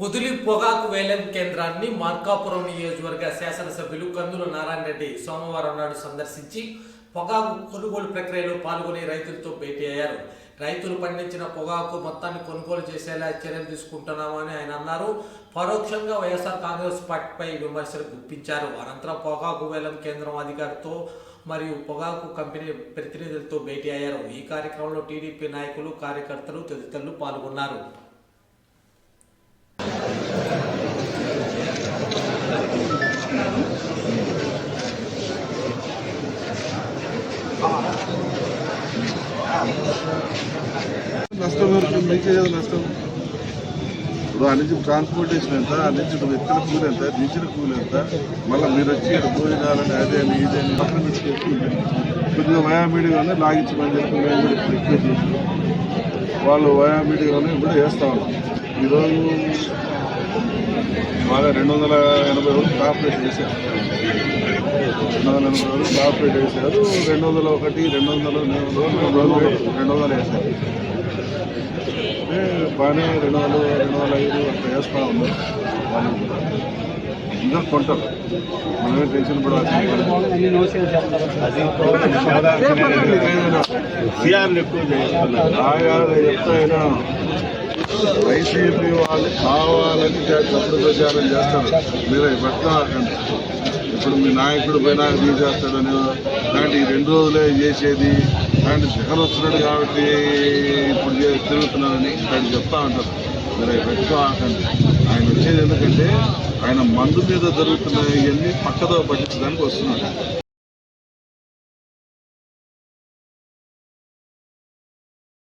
పొదిలి పొగాకు వేలం కేంద్రాన్ని మార్కాపురం నియోజకవర్గ శాసనసభ్యులు కందుల నారాయణ రెడ్డి సోమవారం నాడు సందర్శించి పొగాకు కొనుగోలు ప్రక్రియలో పాల్గొని రైతులతో భేటీ అయ్యారు. రైతులు పండించిన పొగాకు మొత్తాన్ని కొనుగోలు చేసేలా చర్యలు తీసుకుంటున్నామని ఆయన అన్నారు. పరోక్షంగా వైఎస్ఆర్ కాంగ్రెస్ పార్టీపై విమర్శలు గుప్పించారు. అనంతరం పొగాకు వేలం కేంద్రం అధికారితో మరియు పొగాకు కంపెనీ ప్రతినిధులతో భేటీ అయ్యారు. ఈ కార్యక్రమంలో టీడీపీ నాయకులు కార్యకర్తలు తదితరులు పాల్గొన్నారు. నష్టం? ఇప్పుడు ఆ నుంచి ట్రాన్స్పోర్టేషన్ ఎంత ఆ నుంచి ఇప్పుడు ఎత్తిన కూలి ఎంత దించిన కూలి ఎంత మళ్ళీ మీరు వచ్చి ఇక్కడ భోజనాలని అదే అని ఇదే అని పక్కన పెట్టి చేసుకుంటే కొద్దిగా వయామీడియానే లాగించమని చెప్పి మేము కూడా ఇప్పుడు రిక్వెస్ట్ చేసాం వాళ్ళు వయామీడియానే ఇప్పుడు వేస్తా ఉన్నాం ఈరోజు బాగా రెండు వందల ఎనభై వరకు కాపరేట్ చేశారు. రెండు వందల ఎనభై కాపరేట్ వేశారు రెండు వందల ఒకటి రెండు వందల రెండు వందలు వేశారు అంటే బాగానే రెండు వందలు రెండు వందల ఐదు అట్లా వేస్తూ ఉన్నారు వాళ్ళు కూడా. ఇంకా కొంటారు మనమే టెన్షన్ పడాల్సిన ఆయా చెప్తాయినా వైసీపీ వాళ్ళు కావాలని తప్పుడు ప్రచారం చేస్తారు మీరు పెట్టాకండి ఇప్పుడు మీ నాయకుడు పైన తీసేస్తాడని దాంట్లో రెండు రోజులే చేసేది. అలాంటి జగన్ వస్తున్నాడు కాబట్టి ఇప్పుడు తిరుగుతున్నానని తిరుగుతున్నాడని దాన్ని చెప్తా ఉంటారు. మీరు అవి పెట్టుకోకండి ఆయన వచ్చేది ఎందుకంటే ఆయన మందు మీద జరుగుతున్న ఇవన్నీ పక్కదో పట్టించడానికి వస్తున్నాడు.